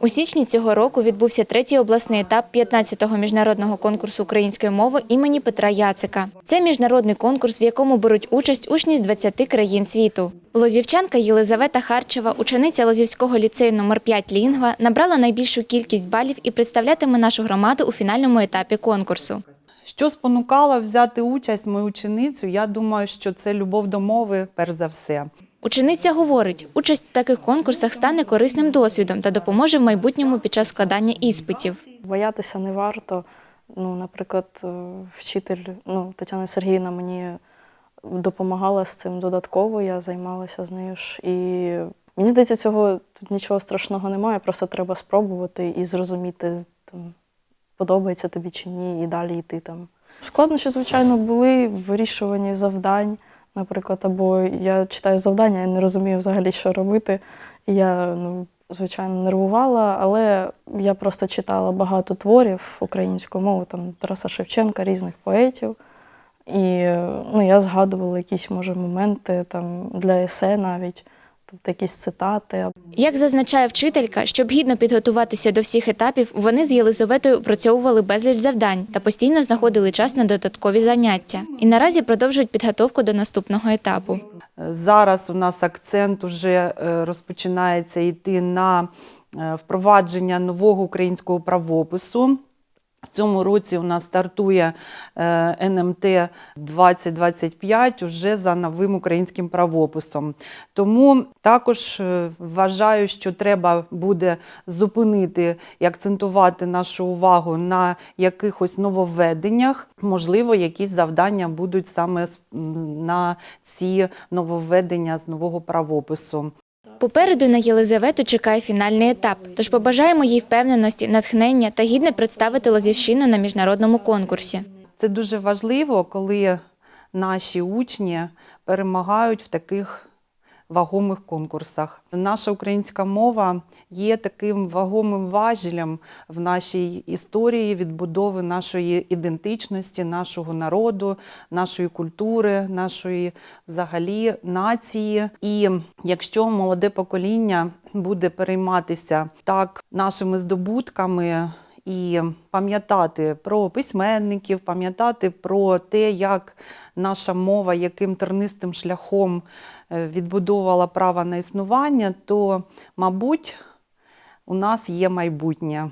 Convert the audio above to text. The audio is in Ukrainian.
У січні цього року відбувся третій обласний етап 15-го міжнародного конкурсу української мови імені Петра Яцика. Це міжнародний конкурс, в якому беруть участь учні з 20 країн світу. Лозівчанка Єлизавета Харчева, учениця Лозівського ліцею номер 5 Лінгва, набрала найбільшу кількість балів і представлятиме нашу громаду у фінальному етапі конкурсу. Що спонукало взяти участь мою ученицю? Я думаю, що це любов до мови, перш за все. Учениця говорить, участь в таких конкурсах стане корисним досвідом та допоможе в майбутньому під час складання іспитів. Боятися не варто. Ну, наприклад, е, вчитель ну, Тетяна Сергіївна мені допомагала з цим додатково, я займалася з нею ж. І мені здається, цього тут нічого страшного немає, просто треба спробувати і зрозуміти, там, подобається тобі чи ні, і далі йти там. Складнощі, звичайно, були в вирішуванні завдань, наприклад, або я читаю завдання, я не розумію взагалі, що робити. Я, ну, звичайно, нервувала, але я просто читала багато творів українською мовою, там Тараса Шевченка, різних поетів. І ну, я згадувала якісь, може, моменти там, для есе навіть, тобто якісь цитати. Як зазначає вчителька, щоб гідно підготуватися до всіх етапів, вони з Єлизаветою опрацьовували безліч завдань та постійно знаходили час на додаткові заняття. І наразі продовжують підготовку до наступного етапу. Зараз у нас акцент уже е, розпочинається йти на е, впровадження нового українського правопису. В цьому році у нас стартує е, НМТ 2025 уже за новим українським правописом. Тому також е, вважаю, що треба буде зупинити і акцентувати нашу увагу на якихось нововведеннях. Можливо, якісь завдання будуть саме на ці нововведення з нового правопису. Попереду на Єлизавету чекає фінальний етап, тож побажаємо їй впевненості, натхнення та гідне представити Лозівщину на міжнародному конкурсі. Це дуже важливо, коли наші учні перемагають в таких вагомих конкурсах. Наша українська мова є таким вагомим важелем в нашій історії відбудови нашої ідентичності, нашого народу, нашої культури, нашої взагалі нації. І якщо молоде покоління буде перейматися так нашими здобутками і пам'ятати про письменників, пам'ятати про те, як наша мова, яким тернистим шляхом е, відбудовувала право на існування, то, мабуть, у нас є майбутнє.